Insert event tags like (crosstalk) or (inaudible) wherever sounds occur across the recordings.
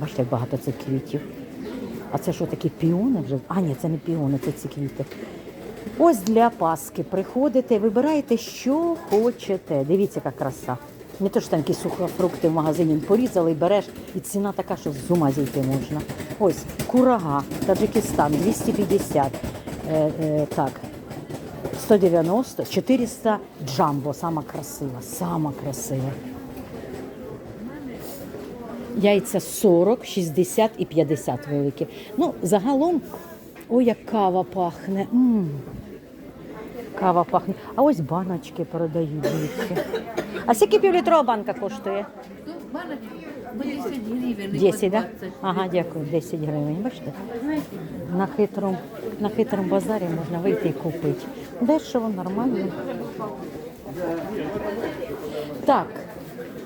Бачите, як багато цих квітів. А це що такі піони вже? А, ні, це не піони, це ці квіти. Ось для Паски приходите, вибираєте, що хочете. Дивіться, яка краса. Не то, що там якісь сухофрукти в магазині порізали і береш, і ціна така, що з ума зійти можна. Ось курага, Таджикистан 250. Е, е, так, 190, 400 джамбо, сама красива, сама красива. Яйця 40, 60 і 50 великі. Ну, загалом, ой, як кава пахне. м Кава пахне. А ось баночки продають. Дивіться. А скільки півлітрова банка коштує? Баночки 10 гривень. 10, по так? 20. Ага, дякую, 10 гривень. Бачите? На хитрому, на хитрому базарі можна вийти і купити. Дешево, нормально. Так,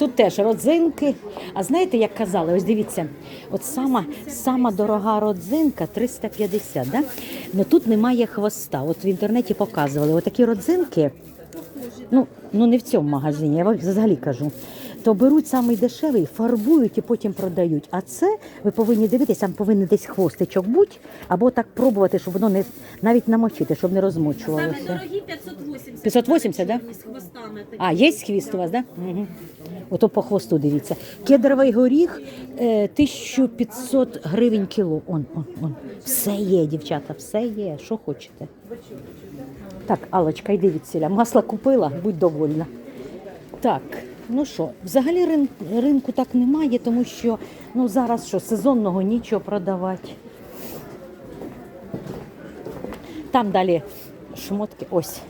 тут теж родзинки. А знаєте, як казали, ось дивіться, от сама, сама дорога родзинка 350, да? Ну тут немає хвоста. От в інтернеті показували, отакі родзинки, ну, ну не в цьому магазині, я вам взагалі кажу. То беруть самий дешевий, фарбують і потім продають. А це ви повинні дивитися, там повинен десь хвостичок бути, або так пробувати, щоб воно не навіть намочити, щоб не розмочувалося. дорогі 580. 580, да? З хвостами такі. А, є хвіст у вас, так? Да? Угу. Ото по хвосту дивіться. Кедровий горіх е, 1500 гривень кіло. Он, он, он. Все є, дівчата, все є. Що хочете. Так, Алочка, йди відсіля. Масло купила, будь довольна. Так, ну що, взагалі рин, ринку так немає, тому що ну, зараз що, сезонного нічого продавати. Там далі шмотки. Ось.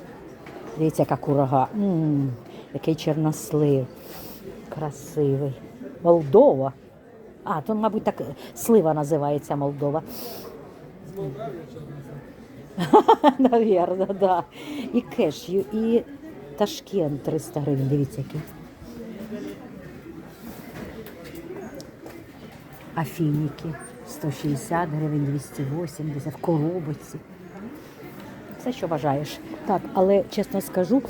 Дивіться, яка курага. м який чорнослив. Красивий. Молдова. А, то, мабуть, так слива називається Молдова. (laughs) Навірно, да. І кешю, і Ташкент 300 гривень. Дивіться, який. Афініки 160 гривень, 280 в коробочці. Все, що бажаєш. Так, але чесно скажу,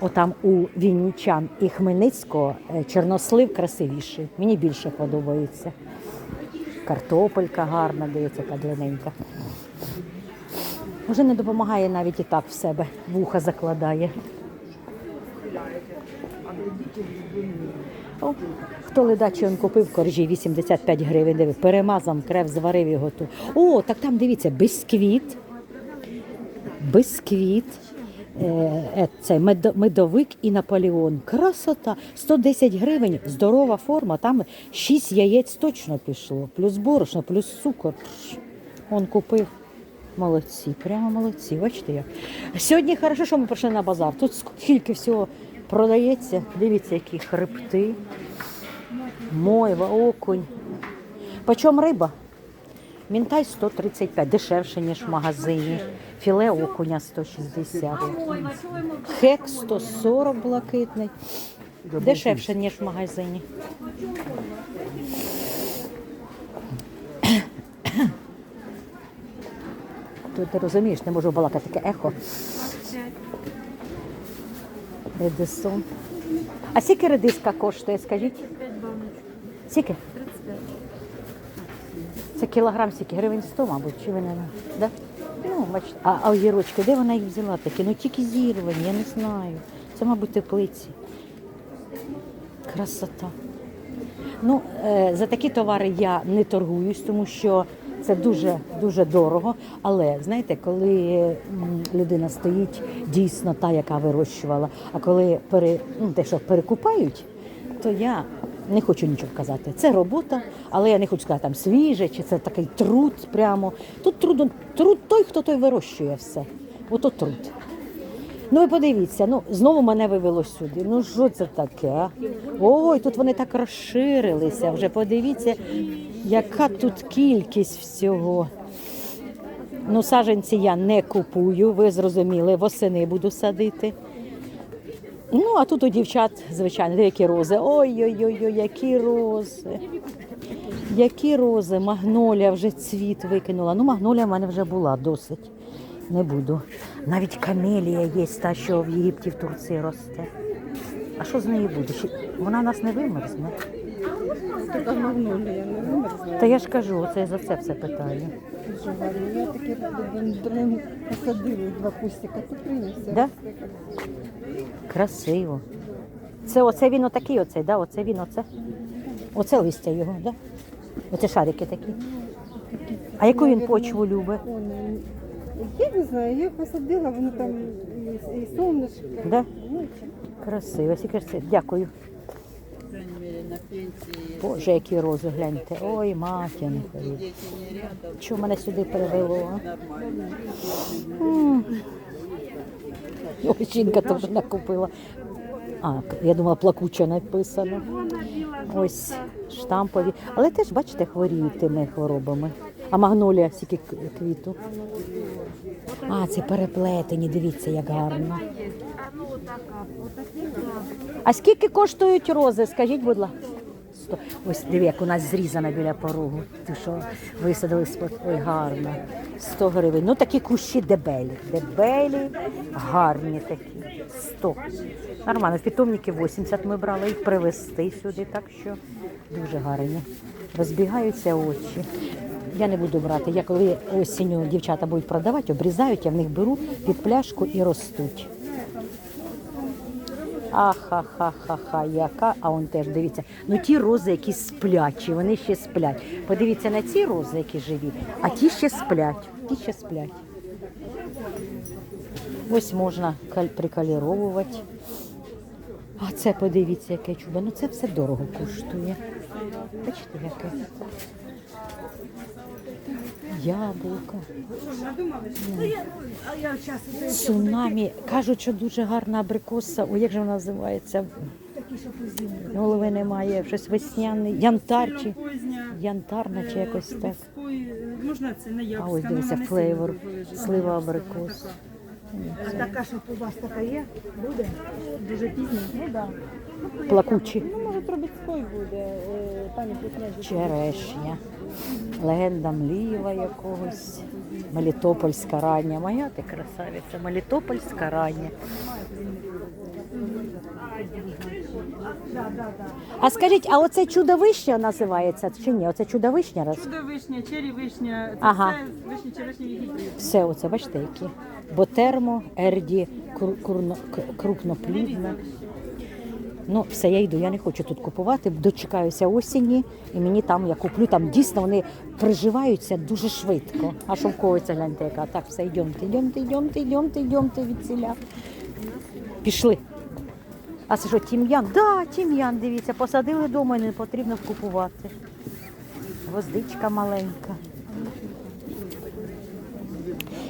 отам у Вінничан і Хмельницького е, чорнослив красивіший. Мені більше подобається. Картопелька гарна, дивіться, яка длинненька. Вже не допомагає навіть і так в себе. Вуха закладає. О, хто ледачий он купив коржі 85 гривень, диви, перемазав, крев, зварив його тут. О, так там дивіться, бисквіт, е, це медо- медовик і Наполеон. Красота. 110 гривень, здорова форма. Там 6 яєць точно пішло. Плюс борошно, плюс цукор. Он купив. Молодці, прямо молодці. Бачите як. Сьогодні хорошо, що ми прийшли на базар. Тут скільки всього продається. Дивіться, які хребти, мойва, окунь. Почому риба? Мінтай 135, дешевше, ніж в магазині. Філе окуня 160. Хек 140 блакитний. Дешевше, ніж в магазині. Тут ти розумієш, не можу балакати таке ехо. Редисон. А скільки редиска коштує, скажіть? Скільки? Це кілограм скільки? Гривень 100, мабуть, чи вони? Да? Ну, бачите. А, а огірочки, де вона їх взяла такі? Ну тільки зірвані, я не знаю. Це, мабуть, теплиці. Красота. Ну, е, за такі товари я не торгуюсь, тому що це дуже дуже дорого. Але знаєте, коли людина стоїть дійсно та, яка вирощувала, а коли пере, ну, те, що перекупають, то я не хочу нічого казати. Це робота, але я не хочу сказати там свіже, чи це такий труд прямо. Тут труд, труд той, хто той вирощує все. Ото труд. Ну ви подивіться, ну знову мене вивело сюди. Ну що це таке? а? Ой, тут вони так розширилися. Вже подивіться, яка тут кількість всього. Ну, саджанці я не купую, ви зрозуміли, восени буду садити. Ну, а тут у дівчат, звичайно, деякі рози. Ой-ой-ой, які рози. Які рози, магнолія вже цвіт викинула. Ну, магнолія в мене вже була досить. Не буду. Навіть камелія є, та, що в Єгипті, в Турції росте. А що з нею буде? Вона нас не вимерзне. Та я ж кажу, це за це все питаю. Дуже гарно. Я таке додатково посадила два кустика, то принесе. Да? Красиво. Це оце він отакий, оцей, да? Оце він оце. Оце листя його, да? Оце шарики такі. А яку він почву любить? Я не знаю, я посадила, воно там і, і сонечко. Да? Ну, Красиво, ж це. Дякую. Боже, які рози, гляньте. Ой, матінко. Чого мене сюди привело? Ой, жінка теж накупила. А, я думала, плакуче написано. Ось штампові. Але теж, бачите, хворіють тими хворобами. А магнолія скільки квіту. А, це переплетені, дивіться, як гарно. А скільки коштують рози? Скажіть, будь ласка. Ось диви, як у нас зрізана біля порогу. Ти що висадили спод. Ой, гарно. 100 гривень. Ну такі кущі дебелі. Дебелі, гарні такі. 100. Нормально. Питомники 80 ми брали їх привезти сюди, так що дуже гарні. Розбігаються очі. Я не буду брати. Я коли осінню дівчата будуть продавати, обрізають, я в них беру під пляшку і ростуть. Аха-ха-ха-ха, яка, а он теж дивіться. Ну ті рози, які сплячі, вони ще сплять. Подивіться на ці рози, які живі, а ті ще сплять. Ті ще сплять. Ось можна прикаліровувати. А це подивіться, яке чудо. Ну це все дорого коштує. Бачите, яке. Яблука. Цунамі. Кажуть, що дуже гарна абрикоса. О, як же вона називається? Голови немає, щось весняний. Янтар чи янтарна чи якось так. Можна це не А ось дивися, флейвор, слива абрикос. А така, щоб у вас така є, буде? Дуже пізно? Ну так. Плакучі. Ну, може, Трубецький буде, е, пані Путнязі. Черешня. Легенда мліва якогось. Мелітопольська рання. Моя ти красавиця. Мелітопольська рання. А скажіть, а оце чудовище називається чи ні? Оце чудовишня раз? Чудо вишня, вишня, це Ага. все вишні черешні гібрид. Все, оце бачите, які. Ботермо, ерді, кру- крупноплідна. Ну, все, я йду, я не хочу тут купувати, дочекаюся осені, і мені там я куплю. Там дійсно вони приживаються дуже швидко. А шовковиця, гляньте, яка. Так, все, йдемте, йдемте, йдемте, йдемте, йдемте від ціля. Пішли. А це що, тім'ян? Да, тім'ян, дивіться, посадили вдома і не потрібно купувати. Гвоздичка маленька.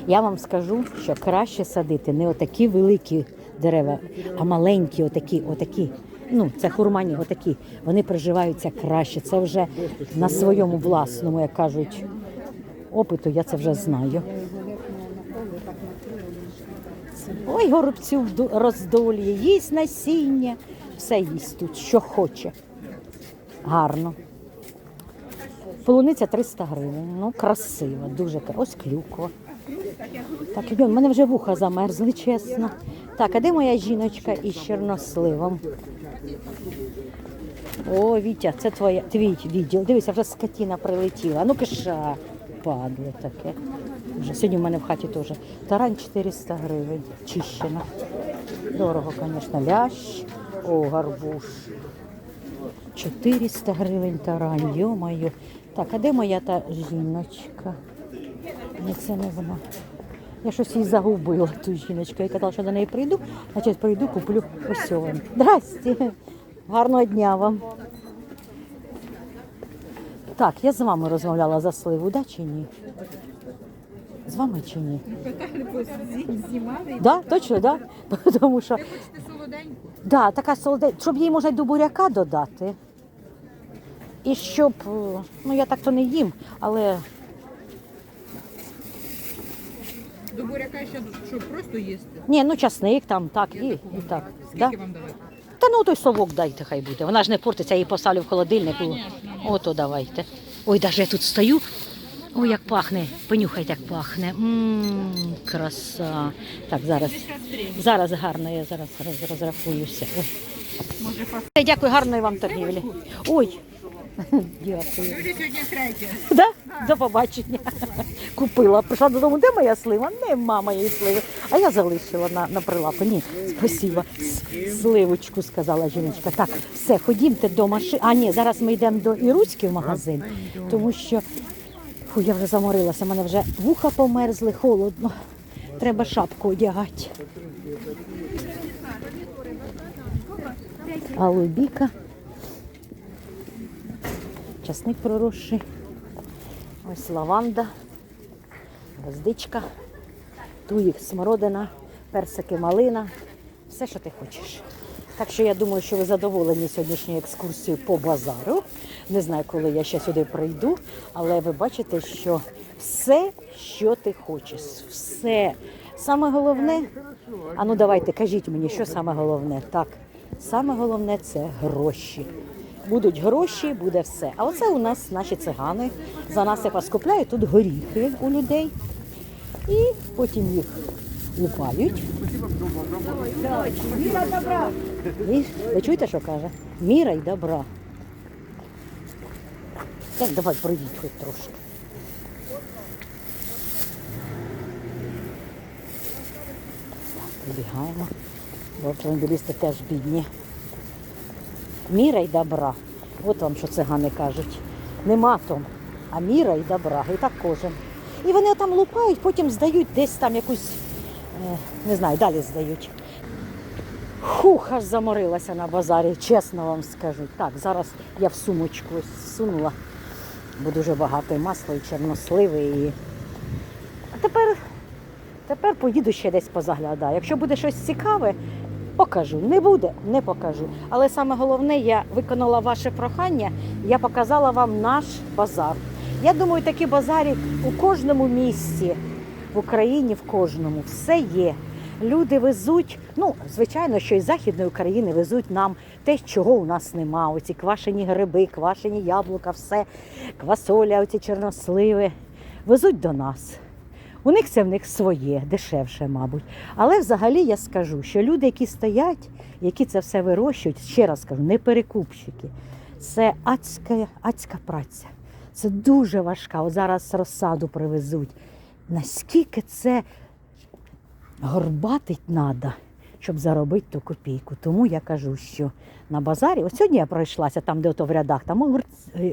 Я вам скажу, що краще садити не отакі великі дерева, а маленькі, отакі, отакі. Ну, це хурмані, отакі. Вони приживаються краще. Це вже на своєму власному, як кажуть, опиту, я це вже знаю. Ой, горобцю вду- роздолює, їсть насіння, все їсть тут, що хоче. Гарно. Полуниця 300 гривень. Ну, красиво, дуже кра- Ось клюква. Так, ідемо. У мене вже вуха замерзли, чесно. Так, а де моя жіночка із чорносливом? О, Вітя, це твоя, твій відділ. Дивися, вже скотіна прилетіла. Ну киша, падло таке. Вже сьогодні в мене в хаті теж. Тарань 400 гривень, чищена. Дорого, звісно, лящ. О, гарбуш. 400 гривень тарань, йо-моє. Так, а де моя та жіночка? Ні, це не вона. Я щось її загубила, ту жіночку. Я казала, що до неї прийду, значить прийду, куплю ось вам. Здрасте. Гарного дня вам. Так, я з вами розмовляла за сливу, да чи ні? З вами чи ні? Да, точно, да? (laughs) Тому що. Да, така солоденька, щоб їй можна й до буряка додати. І щоб, е, ну я так то не їм, але Буряка ще що просто їсти? ні, ну часник там, так, і, і так. Да? Скільки вам давати? Та ну той совок дайте, хай буде. Вона ж не портиться, я її поставлю в холодильник. Ото давайте. Ой, навіть я тут стою. Ой, як пахне. Понюхайте, як пахне. Мм, краса. Так, зараз. Зараз гарно, я зараз роз, розрахуюся. Ой. Дякую, гарної вам торгівлі. Ой, Дякую. Люди сьогодні третє. Да? До побачення. Купила. Прийшла додому, де моя слива? Нема моєї сливи. А я залишила на, на прилавку. Ні, спасибо. С- Сливочку, сказала жіночка. Так, все, ходімте до машини. А ні, зараз ми йдемо до Іруцьки в магазин, тому що фу, я вже заморилася, мене вже вуха померзли, холодно. Треба шапку одягати. Алубіка. Часник проросший. Ось лаванда, гвоздичка, туїх смородина, персики малина, все, що ти хочеш. Так що я думаю, що ви задоволені сьогоднішньою екскурсією по базару. Не знаю, коли я ще сюди прийду, але ви бачите, що все, що ти хочеш, все. Саме головне, а ну давайте кажіть мені, що саме головне. Так, саме головне це гроші. Будуть гроші, буде все. А оце у нас наші цигани. За нас як вас купляють тут горіхи у людей. І потім їх лупають. Ви, ви чуєте, що каже? Міра й добра. Так, давай пройдіть хоч трошки. Вибігаємо. Бо автомобілісти теж бідні. Міра й добра. От вам що цигани кажуть. Нема там, а міра й добра. І так кожен. І вони там лупають, потім здають десь там якусь, е, не знаю, далі здають. Хух, аж заморилася на базарі, чесно вам скажу. Так, зараз я в сумочку сунула, бо дуже багато і масла, і чорносливи. І... А тепер, тепер поїду ще десь позаглядаю. Якщо буде щось цікаве, покажу. Не буде, не покажу. Але саме головне, я виконала ваше прохання, я показала вам наш базар. Я думаю, такі базарі у кожному місті в Україні, в кожному, все є. Люди везуть, ну, звичайно, що із Західної України везуть нам те, чого у нас нема. Оці квашені гриби, квашені яблука, все, квасоля, оці чорносливи. Везуть до нас. У них це в них своє, дешевше, мабуть. Але взагалі я скажу, що люди, які стоять, які це все вирощують, ще раз кажу, не перекупщики. Це адська, адська праця. Це дуже важка. От зараз розсаду привезуть. Наскільки це горбатить треба, щоб заробити ту копійку. Тому я кажу, що на базарі, от сьогодні я пройшлася там, де ото в рядах, там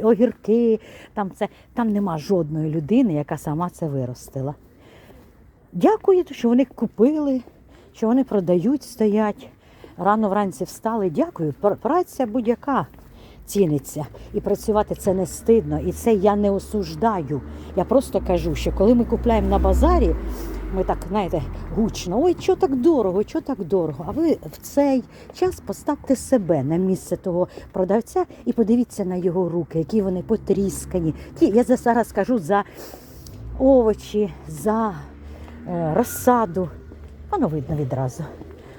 огірки, там, це, там нема жодної людини, яка сама це виростила. Дякую, що вони купили, що вони продають, стоять. Рано вранці встали. Дякую. Праця будь-яка ціниться. І працювати це не стидно. І це я не осуждаю. Я просто кажу, що коли ми купляємо на базарі, ми так, знаєте, гучно, ой, що так дорого, що так дорого. А ви в цей час поставте себе на місце того продавця і подивіться на його руки, які вони потріскані. Ті, я за- зараз кажу за овочі, за розсаду. Воно видно відразу.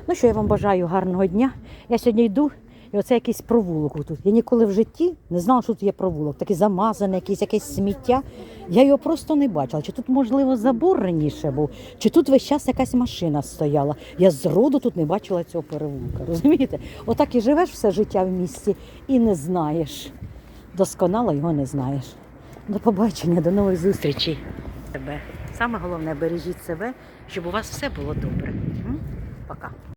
Ну що, я вам бажаю гарного дня. Я сьогодні йду, і оце якийсь провулок тут. Я ніколи в житті не знала, що тут є провулок. Такий замазаний, якийсь якесь сміття. Я його просто не бачила. Чи тут, можливо, забор раніше був, чи тут весь час якась машина стояла. Я зроду тут не бачила цього перевулка. Розумієте? Отак і живеш все життя в місті і не знаєш. Досконало його не знаєш. До побачення, до нових зустрічей. Себе. Саме головне, бережіть себе, щоб у вас все було добре.